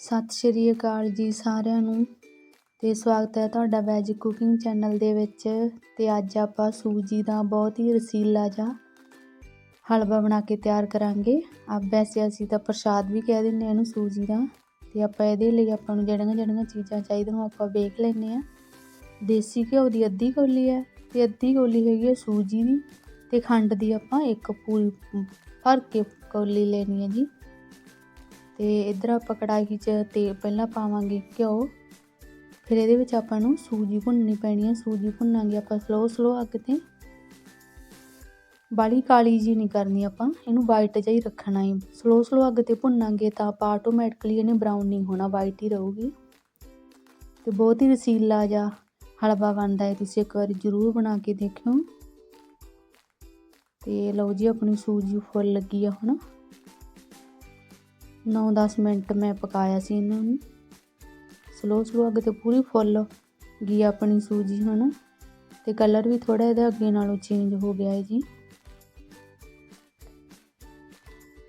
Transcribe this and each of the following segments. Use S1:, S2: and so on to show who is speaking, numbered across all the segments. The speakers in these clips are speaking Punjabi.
S1: ਸਤਿ ਸ਼੍ਰੀ ਅਕਾਲ ਜੀ ਸਾਰਿਆਂ ਨੂੰ ਤੇ ਸਵਾਗਤ ਹੈ ਤੁਹਾਡਾ ਵੈਜ ਕੁਕਿੰਗ ਚੈਨਲ ਦੇ ਵਿੱਚ ਤੇ ਅੱਜ ਆਪਾਂ ਸੂਜੀ ਦਾ ਬਹੁਤ ਹੀ ਰਸੀਲਾ ਜਿਹਾ ਹਲਵਾ ਬਣਾ ਕੇ ਤਿਆਰ ਕਰਾਂਗੇ ਆ ਵੈਸੇ ਅਸੀਂ ਤਾਂ ਪ੍ਰਸ਼ਾਦ ਵੀ ਕਹਿ ਦਿੰਦੇ ਆ ਇਹਨੂੰ ਸੂਜੀ ਦਾ ਤੇ ਆਪਾਂ ਇਹਦੇ ਲਈ ਆਪਾਂ ਨੂੰ ਜਿਹੜੀਆਂ ਜਿਹੜੀਆਂ ਚੀਜ਼ਾਂ ਚਾਹੀਦੀਆਂ ਆਪਾਂ ਵੇਖ ਲੈਨੇ ਆ ਦੇਸੀ ਘਿਓ ਦੀ ਅੱਧੀ ਕੌਲੀ ਹੈ ਤੇ ਅੱਧੀ ਕੋਲੀ ਹੈਗੀ ਹੈ ਸੂਜੀ ਦੀ ਤੇ ਖੰਡ ਦੀ ਆਪਾਂ ਇੱਕ ਪੂਰੀ ਭਰ ਕੇ ਕੋਲੀ ਲੈਣੀ ਹੈ ਜੀ ਤੇ ਇਧਰ ਆਪਾਂ ਕੜਾਹੀ 'ਚ ਤੇਲ ਪਹਿਲਾਂ ਪਾਵਾਂਗੇ ਘਿਓ। ਫਿਰ ਇਹਦੇ ਵਿੱਚ ਆਪਾਂ ਨੂੰ ਸੂਜੀ ਭੁੰਨਣੀ ਪੈਣੀ ਹੈ ਸੂਜੀ ਭੁੰਨਾਂਗੇ ਆਪਾਂ ਸਲੋ ਸਲੋ ਅੱਗ ਤੇ। ਬਾਲੀ ਕਾਲੀ ਜੀ ਨਹੀਂ ਕਰਨੀ ਆਪਾਂ। ਇਹਨੂੰ ਵਾਈਟ ਜਿਹਾ ਹੀ ਰੱਖਣਾ ਹੈ ਸਲੋ ਸਲੋ ਅੱਗ ਤੇ ਭੁੰਨਾਂਗੇ ਤਾਂ ਆਪਾਂ ਆਟੋਮੈਟਿਕਲੀ ਇਹਨੇ ਬਰਾਊਨ ਨਹੀਂ ਹੋਣਾ ਵਾਈਟ ਹੀ ਰਹੂਗੀ। ਤੇ ਬਹੁਤ ਹੀ ਰਸੀਲਾ ਜਿਹਾ ਹਲਵਾ ਬਣਦਾ ਹੈ ਤੁਸੀਂ ਇੱਕ ਵਾਰੀ ਜ਼ਰੂਰ ਬਣਾ ਕੇ ਦੇਖਿਓ। ਤੇ ਲਓ ਜੀ, ਆਪਣੀ ਸੂਜੀ ਫੁੱਲ ਲੱਗੀ ਆ ਹੁਣ। 9-10 ਮਿੰਟ ਮੈਂ ਪਕਾਇਆ ਸੀ ਇਹਨਾਂ ਨੂੰ। ਸਲੋ ਸਲੋ ਅੱਗ ਤੇ ਪੂਰੀ ਫੁੱਲ ਗਈ ਆਪਣੀ ਸੂਜੀ ਹੁਣ ਤੇ ਕਲਰ ਵੀ ਥੋੜਾ ਇਹਦਾ ਅੱਗੇ ਨਾਲੋਂ ਚੇਂਜ ਹੋ ਗਿਆ ਹੈ ਜੀ।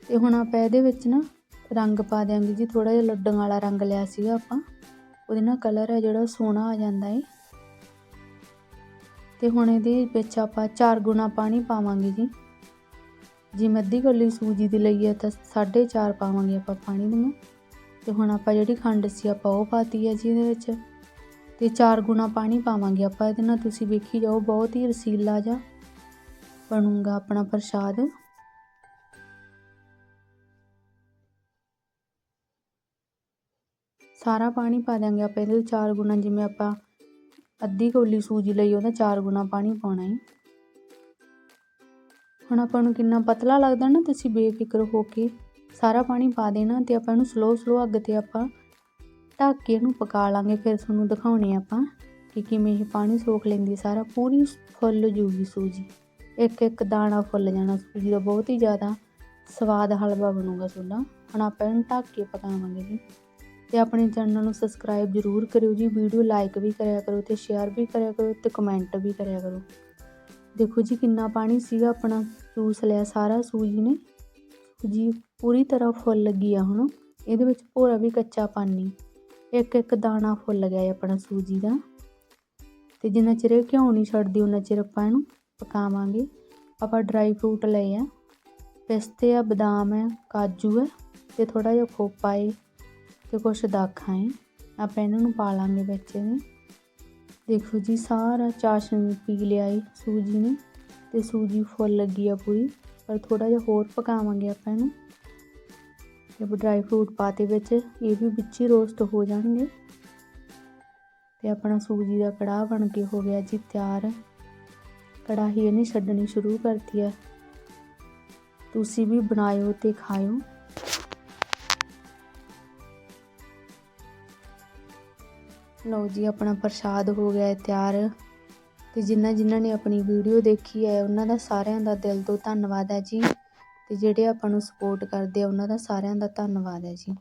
S1: ਤੇ ਹੁਣ ਆਪਾਂ ਇਹਦੇ ਵਿੱਚ ਨਾ ਰੰਗ ਪਾ ਦਿਆਂਗੇ ਜੀ। ਥੋੜਾ ਜਿਹਾ ਲੱਡੂਆਂ ਵਾਲਾ ਰੰਗ ਲਿਆ ਸੀਗਾ ਆਪਾਂ। ਉਹਦੇ ਨਾਲ ਕਲਰ ਹੈ ਜਿਹੜਾ ਸੋਹਣਾ ਆ ਜਾਂਦਾ ਹੈ ਤੇ ਹੁਣ ਇਹਦੇ ਵਿੱਚ ਆਪਾਂ 4 ਗੁਣਾ ਪਾਣੀ ਪਾਵਾਂਗੇ ਜੀ। ਜਿਵੇਂ ਅੱਧੀ ਕੋਲੀ ਸੂਜੀ ਦੀ ਲਈ ਹੈ ਤਾਂ 4.5 ਪਾਵਾਂਗੇ ਆਪਾਂ ਪਾਣੀ ਨੂੰ। ਤੇ ਹੁਣ ਆਪਾਂ ਜਿਹੜੀ ਖੰਡ ਸੀ ਆਪਾਂ ਉਹ ਪਾਤੀ ਹੈ ਜੀ ਇਹਦੇ ਵਿੱਚ। ਤੇ 4 ਗੁਣਾ ਪਾਣੀ ਪਾਵਾਂਗੇ ਆਪਾਂ ਇਹਦੇ ਨਾਲ। ਤੁਸੀਂ ਵੇਖੀ ਜਾਓ, ਬਹੁਤ ਹੀ ਰਸੀਲਾ ਜਿਹਾ ਬਣੂਗਾ ਆਪਣਾ ਪ੍ਰਸ਼ਾਦ। ਸਾਰਾ ਪਾਣੀ ਪਾ ਦਾਂਗੇ ਆਪਾਂ ਇਹਦੇ 4 ਗੁਣਾ। ਜਿਵੇਂ ਆਪਾਂ ਅੱਧੀ ਕੋਲੀ ਸੂਜੀ ਲਈ, ਉਹਦਾ 4 ਗੁਣਾ ਪਾਣੀ ਪਾਉਣਾ ਹੈ। ਹੁਣ ਆਪਾਂ ਨੂੰ ਕਿੰਨਾ ਪਤਲਾ ਲੱਗਦਾ ਨਾ ਤੁਸੀਂ ਬੇਫਿਕਰ ਹੋ ਕੇ ਸਾਰਾ ਪਾਣੀ ਪਾ ਦੇਣਾ ਤੇ ਆਪਾਂ ਇਹਨੂੰ ਸਲੋ ਸਲੋ ਅੱਗ ਤੇ ਆਪਾਂ ਢੱਕ ਕੇ ਇਹਨੂੰ ਪਕਾ ਲਾਂਗੇ, ਫਿਰ ਤੁਹਾਨੂੰ ਦਿਖਾਉਣੇ ਆਪਾਂ ਕਿ ਕਿਵੇਂ ਇਹ ਪਾਣੀ ਸੋਖ ਲੈਂਦੀ ਸਾਰਾ ਪੂਰੀ ਫੁੱਲ ਜੂਗੀ ਸੂਜੀ। ਇੱਕ ਇੱਕ ਦਾਣਾ ਫੁੱਲ ਜਾਣਾ ਸੂਜੀ ਦਾ, ਬਹੁਤ ਹੀ ਜ਼ਿਆਦਾ ਸਵਾਦ ਹਲਵਾ ਬਣੂਗਾ ਤੁਹਾਡਾ ਹੁਣ ਆਪਾਂ ਇਹਨੂੰ ਢੱਕ ਕੇ ਪਕਾਵਾਂਗੇ ਜੀ। ਤੇ ਆਪਣੇ ਚੈਨਲ ਨੂੰ ਸਬਸਕ੍ਰਾਈਬ ਜ਼ਰੂਰ ਕਰਿਓ ਜੀ। ਵੀਡੀਓ ਲਾਈਕ ਵੀ ਕਰਿਆ ਕਰੋ ਤੇ ਸ਼ੇਅਰ ਵੀ ਕਰਿਆ ਕਰੋ ਤੇ ਕਮੈਂਟ ਵੀ ਕਰਿਆ ਕਰੋ। ਦੇਖੋ ਜੀ ਕਿੰਨਾ ਪਾਣੀ ਸੀਗਾ ਆਪਣਾ ਚੂਸ ਲਿਆ ਸਾਰਾ ਸੂਜੀ ਨੇ। ਜੀ ਪੂਰੀ ਤਰ੍ਹਾਂ ਫੁੱਲ ਲੱਗੀ ਆ ਹੁਣ। ਇਹਦੇ ਵਿੱਚ ਭੋਰਾ ਵੀ ਕੱਚਾ ਪਾਣੀ। ਇੱਕ ਇੱਕ ਦਾਣਾ ਫੁੱਲ ਗਿਆ ਆਪਣਾ ਸੂਜੀ ਦਾ। ਤੇ ਜਿੰਨਾ ਚਿਰ ਇਹ ਘਿਓ ਨਹੀਂ ਛੱਡਦੀ ਉਹਨਾਂ ਚਿਰ ਆਪਾਂ ਇਹਨੂੰ ਪਕਾਵਾਂਗੇ। ਆਪਾਂ ਡਰਾਈ ਫਰੂਟ ਲਏ ਆ। ਪਿਸਤੇ ਆ, ਬਦਾਮ ਹੈ ਕਾਜੂ ਹੈ ਤੇ ਥੋੜਾ ਜਿਹਾ ਖੋਪਾ ਹੈ ਤੇ ਕੁਛ ਦਾਖਾਂ ਹੈ ਆਪਾਂ ਇਹਨਾਂ ਨੂੰ ਪਾ ਲਾਂਗੇ ਵਿੱਚ ਇਹਦੇ। ਦੇਖੋ ਜੀ, ਸਾਰਾ ਚਾਸ਼ਨੀ ਪੀ ਲਿਆ ਏ ਸੂਜੀ ਨੇ ਤੇ ਸੂਜੀ ਫੁੱਲ ਲੱਗੀ ਆ ਪੂਰੀ, ਪਰ ਥੋੜਾ ਜਿਹਾ ਹੋਰ ਪਕਾਵਾਂਗੇ ਆਪਾਂ ਇਹਨੂੰ। ਤੇ ਡਰਾਈ ਫਰੂਟ ਪਾਤੇ ਵਿੱਚ, ਇਹ ਵੀ ਵਿੱਚ ਹੀ ਰੋਸਟ ਹੋ ਜਾਣਗੇ। ਤੇ ਆਪਣਾ ਸੂਜੀ ਦਾ ਕੜਾਹ ਬਣ ਕੇ ਹੋ ਗਿਆ ਜੀ ਤਿਆਰ। ਕੜਾਹੀ ਇਹਨੇ ਛੱਡਣੀ ਸ਼ੁਰੂ ਕਰਤੀ ਹੈ ਤੁਸੀਂ ਵੀ ਬਣਾਇਓ ਤੇ ਖਾਇਓ। ਲਓ ਜੀ, ਆਪਣਾ ਪ੍ਰਸ਼ਾਦ ਹੋ ਗਿਆ ਤਿਆਰ। ਤੇ ਜਿਨ੍ਹਾਂ ਜਿਨ੍ਹਾਂ ਨੇ ਆਪਣੀ ਵੀਡੀਓ ਦੇਖੀ ਹੈ, ਉਹਨਾਂ ਦਾ ਸਾਰਿਆਂ ਦਾ ਦਿਲ ਤੋਂ ਧੰਨਵਾਦ ਹੈ ਜੀ। ਤੇ ਜਿਹੜੇ ਆਪਾਂ ਨੂੰ ਸਪੋਰਟ ਕਰਦੇ ਆ, ਉਹਨਾਂ ਦਾ ਸਾਰਿਆਂ ਦਾ ਧੰਨਵਾਦ ਹੈ ਜੀ।